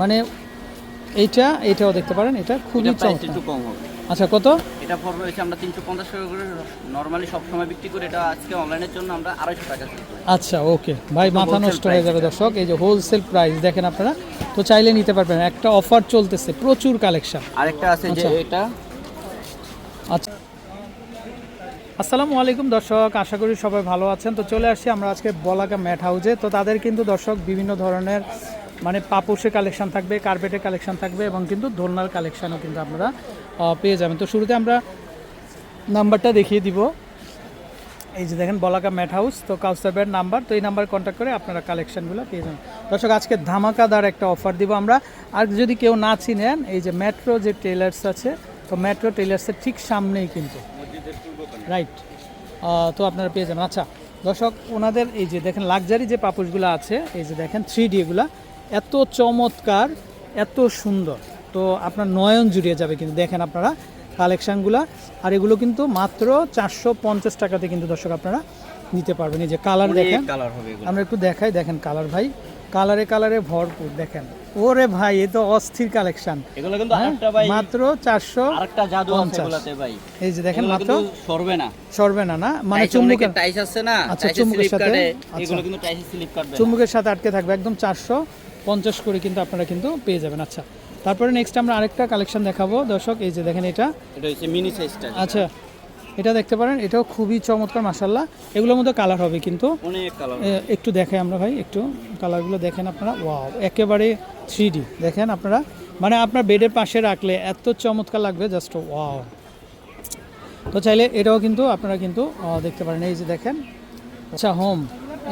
মানে এইটা এইটাও দেখতে পারেন এটা খুবই একটু কম হবে। আচ্ছা কত? এটা পড়বে হচ্ছে আমরা তিনশো পঞ্চাশ টাকা করে নর্মালি সবসময় বিক্রি করি এটা আজকে অনলাইনের জন্য আমরা আড়াইশো টাকা আচ্ছা ওকে ভাই মাথা নষ্ট হয়ে যাবে দর্শক এই যে হোলসেল প্রাইস দেখেন আপনারা তো চাইলে নিতে পারবেন একটা অফার চলতেছে প্রচুর কালেকশন আরেকটা আছে যে আচ্ছা। এটা। আচ্ছা। আসসালামু আলাইকুম দর্শক আশা করি সবাই ভালো আছেন। তো চলে আসছি আমরা আজকে বলাকা ম্যাট হাউজে তো তাদের কিন্তু দর্শক বিভিন্ন ধরনের মানে পাপোশের কালেকশন থাকবে কার্পেটের কালেকশন থাকবে এবং কিন্তু দোলনার কালেকশনও কিন্তু আপনারা পেয়ে যাবেন। তো শুরুতে আমরা নাম্বারটা দেখিয়ে দিব। এই যে দেখেন, বলাকা ম্যাট হাউস, তো কাউসারবের নাম্বার তো এই নাম্বার কন্ট্যাক্ট করে আপনারা কালেকশনগুলো পেয়ে যাবেন। দর্শক, আজকে ধামাকাদার একটা অফার দিব আমরা। আর যদি কেউ না চিনেন, এই যে মেট্রো যে টেলার্স আছে, তো মেট্রো টেলার্সের ঠিক সামনেই কিন্তু রাইট তো আপনারা পেয়ে যাবেন। আচ্ছা দর্শক, ওনাদের এই যে দেখেন লাক্সারি যে পাপুসগুলো আছে, এই যে দেখেন থ্রি ডি এগুলা এত চমৎকার এত সুন্দর। তো আপনার নয়ন জুড়িয়ে যাবে কিন্তু দেখেন আপনারা কালেকশানগুলা। আর এগুলো কিন্তু মাত্র চারশো পঞ্চাশ টাকাতে কিন্তু দর্শক আপনারা নিতে পারবেন। এই যে কালার দেখেন কালার হবে আমরা একটু দেখাই দেখেন কালার ভাই। কালারে কালারে ভরপুর দেখেন। ওরে ভাই এ তো অস্থির কালেকশন। এগুলো কিন্তু আরেকটা ভাই মাত্র চারশো আরেকটা জাদু আছে পঞ্চাশ। এগুলাতে ভাই। এই যে দেখেন মাত্র সরবে না। সরবে না না? মানে চুম্বকের টাইস আছে না? আচ্ছা, চুম্বকের সাথে, আচ্ছা। এগুলো কিন্তু টাইসের স্লিপ কাটবে চুম্বকের সাথে আটকে থাকবে একদম চারশো পঞ্চাশ করে কিন্তু আপনারা কিন্তু পেয়ে যাবেন। আচ্ছা তারপরে নেক্সট আমরা আরেকটা কালেকশন দেখাবো। দর্শক এই যে দেখেন এটা। এটা হচ্ছে মিনি সাইজটা আচ্ছা এটা দেখতে পারেন এটাও খুবই চমৎকার মাসাল্লাহ এগুলোর মধ্যে কালার হবে কিন্তু। অনেক কালার একটু দেখাই আমরা ভাই একটু কালারগুলো দেখেন আপনারা। ওয়াও একেবারে থ্রি দেখেন আপনারা। মানে আপনার বেডের পাশে রাখলে এত চমৎকার লাগবে জাস্ট ওয়াও তো চাইলে এটাও কিন্তু আপনারা কিন্তু দেখতে পারেন। এই যে দেখেন আচ্ছা হোম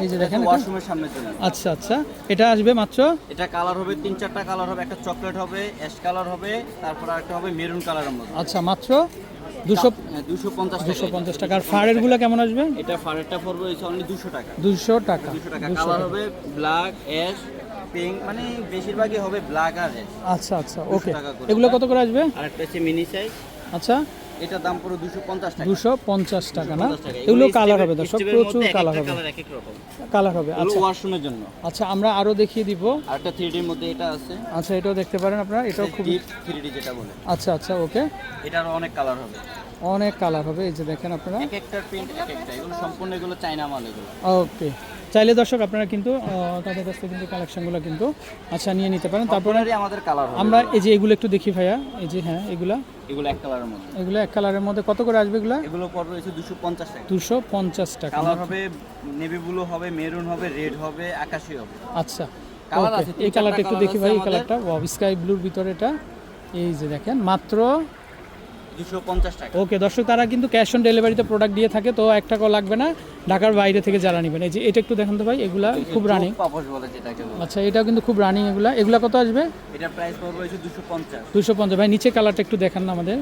এই যে দেখেন। ওয়াশরুমের সামনে চলে আচ্ছা আচ্ছা। এটা আসবে মাত্র? এটা কালার হবে তিন চারটা কালার হবে একটা চকলেট হবে অ্যাশ কালার হবে তারপর আরেকটা হবে মেরুন কালারের মধ্যে। আচ্ছা মাত্র? দুশো দুশো পঞ্চাশ দুশো পঞ্চাশ টাকা। আর ফাড়েরগুলো কেমন আসবে? এটা ফারেরটা পড়বে অনলি দুশো টাকা। দুশো টাকা। দুশো টাকা। 200 কালার হবে ব্ল্যাক অ্যাশ পিঙ্ক মানে বেশিরভাগই হবে ব্ল্যাক আর অ্যাশ। আচ্ছা আচ্ছা ওকে। এগুলো কত করে আসবে? আর একটা হচ্ছে মিনি সাইজ। আচ্ছা। এটা দাম পুরো দুশো পঞ্চাশ টাকা। দুশো পঞ্চাশ টাকা না? এগুলো কালার হবে দর্শক প্রচুর কালার হবে। কালার হবে আচ্ছা। ওয়াশরুমের জন্য। আচ্ছা আমরা আরও দেখিয়ে দিব। আর একটা থ্রি ডির মধ্যে এটা আছে। আচ্ছা এটাও দেখতে পারেন আপনারা এটাও খুব ডিপ যেটা বলে। আচ্ছা আচ্ছা ওকে। এটারও অনেক কালার হবে। অনেক কালার হবে এই যে দেখেন আপনারা। এক একটার প্রিন্ট এক একটা এগুলো সম্পূর্ণ এগুলো চাইনা মাল এগুলো। ওকে। চাইলে দর্শক আপনারা কিন্তু তাদের কাছ থেকে কিন্তু কালেকশনগুলো কিন্তু আচ্ছা নিয়ে নিতে পারেন। তারপরে আমাদের কালার আমরা এই যে এগুলো একটু দেখি ভাইয়া। এই যে হ্যাঁ এগুলা। এগুলো এক কালারের মধ্যে। এগুলো এক কালারের মধ্যে। কত করে আসবে এগুলো? এগুলো পড়বে হচ্ছে দুশো পঞ্চাশ টাকা। দুশো পঞ্চাশ টাকা। কালার হবে নেভি ব্লু হবে মেরুন হবে রেড হবে আকাশি হবে। আচ্ছা ওকে আছে, এই কালারটা একটু দেখি ভাই এই কালারটা ওয়াও স্কাই ব্লুর ভিতরে এটা। এই যে দেখেন মাত্র টাকা। ওকে দর্শক তারা কিন্তু ক্যাশ অন ডেলিভারিতে প্রোডাক্ট দিয়ে থাকে তো এক টাকাও লাগবে না। ঢাকার বাইরে থেকে যারা নেবেন এই যে এটা একটু দেখেন তো ভাই এগুলা খুব রানিং আচ্ছা এটাও কিন্তু খুব রানিং এগুলা। এগুলা কত আসবে? এটা প্রাইস পড়বে দুশো পঞ্চাশ। দুশো পঞ্চাশ। ভাই নিচে কালারটা একটু দেখান না আমাদের।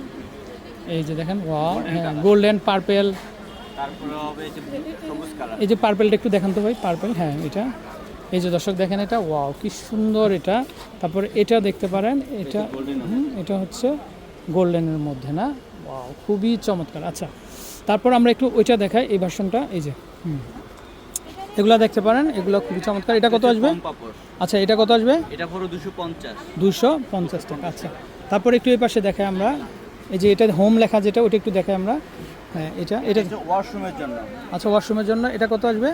এই যে দেখেন ওয়াও হ্যাঁ গোল্ডেন পার্পেল এই যে পার্পেলটা একটু দেখান তো ভাই পার্পেল হ্যাঁ এটা। এই যে দর্শক দেখেন এটা ওয়াও কি সুন্দর এটা। তারপরে এটা দেখতে পারেন এটা এটা হচ্ছে গোল্ডেনের মধ্যে না? খুবই চমৎকার। আচ্ছা তারপর আমরা একটু ওইটা দেখাই এই ভার্সনটা এই যে হুম। এগুলা দেখতে পারেন এগুলো খুবই চমৎকার। এটা কত আসবে? আচ্ছা এটা কত আসবে? এটা পুরো দুশো পঞ্চাশ। দুশো পঞ্চাশ টাকা আচ্ছা। তারপর একটু এই পাশে দেখাই আমরা এই যে এটা হোম লেখা যেটা ওটা একটু দেখাই আমরা। হ্যাঁ এটা এটা ওয়াশরুমের জন্য। আচ্ছা ওয়াশরুমের জন্য এটা কত আসবে?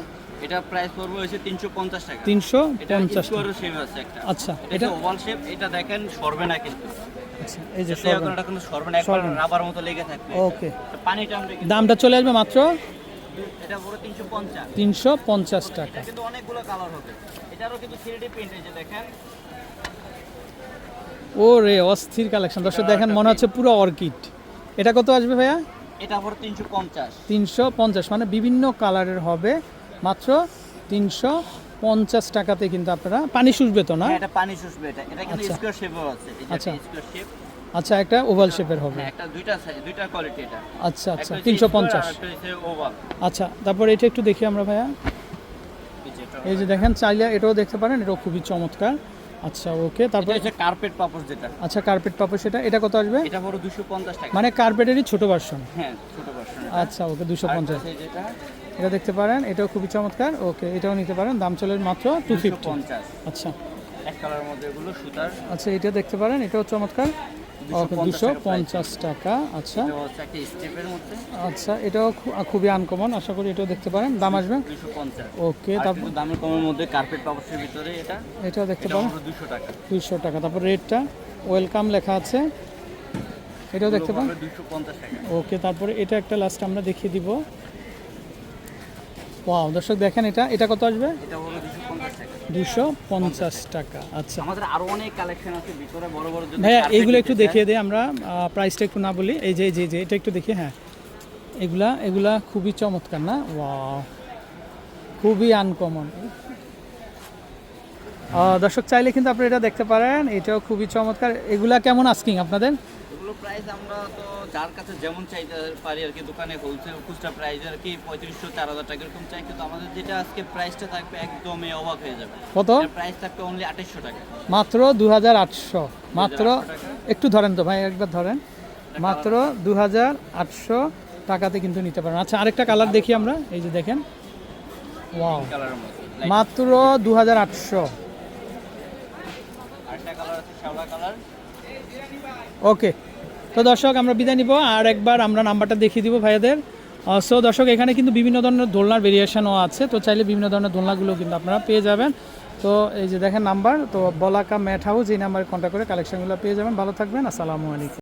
এটা প্রাইস পড়বে হচ্ছে তিনশো পঞ্চাশ টাকা। তিনশো টাকা। আচ্ছা এটা এটা ওভাল শেপ এটা দেখেন সরবে না কিন্তু। আচ্ছা এই যে যাতে এটা কোনো সরবে একবার রাবার মতো লেগে থাকবে। ওকে। তো পানি টানবে কিন্তু দামটা চলে আসবে মাত্র? এটা পুরো টাকা। কিন্তু অনেকগুলো কালার হবে। এটারও কিন্তু থ্রি প্রিন্ট এই যে দেখেন। ও রে অস্থির কালেকশন দর্শক দেখেন মনে হচ্ছে পুরো অর্কিড। এটা কত আসবে ভাইয়া? এটা পুরো তিনশো পঞ্চাশ। তিনশো পঞ্চাশ মানে বিভিন্ন কালারের হবে। মাত্র তিনশো পঞ্চাশ টাকাতে কিন্তু আপনারা পানি শুষবে তো না এটা পানি শুষবে এটা এটা কিন্তু আচ্ছা। স্কোয়ার শেপও আছে। আচ্ছা। Square shape. আচ্ছা একটা ওভাল শেপের হবে। হ্যাঁ একটা দুইটা দুইটা কোয়ালিটি এটা। আচ্ছা আচ্ছা তিনশো পঞ্চাশ। ওভাল। আচ্ছা তারপর এটা একটু দেখি আমরা ভাইয়া। এই যে দেখেন চাইলে এটাও দেখতে পারেন এটাও খুবই চমৎকার। আচ্ছা ওকে এটা তারপরে কার্পেট পাপস যেটা। আচ্ছা কার্পেট পাপো সেটা এটা কত আসবে? এটা দুশো পঞ্চাশ টাকা। মানে কার্পেটেরই ছোট ভার্সন হ্যাঁ ছোট ভার্সন আচ্ছা ওকে দুশো পঞ্চাশ। যেটা এটা দেখতে পারেন এটাও খুবই চমৎকার। ওকে এটাও নিতে পারেন দাম চলে মাত্র টু দুশো ফিফটি আচ্ছা। এক কালারের মধ্যে এগুলো সুতার। আচ্ছা এটা দেখতে পারেন এটাও চমৎকার। ওকে দুশো পঞ্চাশ টাকা আচ্ছা। আচ্ছা এটাও খুবই আনকমন আশা করি এটাও দেখতে পারেন দাম আসবে। ওকে তারপর দামের কমের মধ্যে কার্পেট ভিতরে এটা। এটাও দেখতে পারেন। দুশো টাকা। দুইশো টাকা তারপর রেটটা ওয়েলকাম লেখা আছে। এটাও দেখতে পান দুশো ওকে তারপরে এটা একটা লাস্ট আমরা দেখিয়ে দিব। ওয়াও দর্শক দেখেন এটা। এটা কত আসবে? এটা হলো দুশো পঞ্চাশ টাকা। আচ্ছা। আমাদের আরও অনেক কালেকশন আছে ভিতরে বড় বড় ভাইয়া এইগুলো একটু দেখিয়ে দিই আমরা। প্রাইসটা একটু না বলি। এই যে এই যে যে এটা একটু দেখি হ্যাঁ। এগুলা এগুলা খুবই চমৎকার না? ওয়াও খুবই আনকমন দর্শক চাইলে কিন্তু আপনি এটা দেখতে পারেন। এটাও খুবই চমৎকার। এগুলা কেমন আস্কিং আপনাদের? এগুলো প্রাইস আমরা তো যার কাছে যেমন চাইতে পারি আর কি দোকানে হোলসেল খুচরা প্রাইস আর কি পঁয়ত্রিশশো চার হাজার টাকা এরকম চাই কিন্তু আমাদের যেটা আজকে প্রাইসটা থাকবে একদমই অবাক হয়ে যাবে। কত? প্রাইস থাকবে অনলি আঠাইশশো টাকা। মাত্র দু হাজার আটশো মাত্র একটু ধরেন তো ভাই একবার ধরেন। মাত্র দু হাজার আটশো টাকাতে কিন্তু নিতে পারেন। আচ্ছা আরেকটা কালার দেখি আমরা। এই যে দেখেন। ওয়াও মাত্র দু হাজার আটশো ওকে তো দর্শক, আমরা বিদায় নিব। আর একবার আমরা নাম্বারটা দেখিয়ে দিব ভাইয়াদের। সো দর্শক, এখানে কিন্তু বিভিন্ন ধরনের দোলনার ভেরিয়েশনও আছে। তো চাইলে বিভিন্ন ধরনের দোলনাগুলো কিন্তু আপনারা পেয়ে যাবেন। তো এই যে দেখেন নাম্বার, তো বলাকা ম্যাট হাউস, এই নাম্বারে কন্ট্যাক্ট করে কালেকশনগুলো পেয়ে যাবেন। ভালো থাকবেন, আসসালামু আলাইকুম।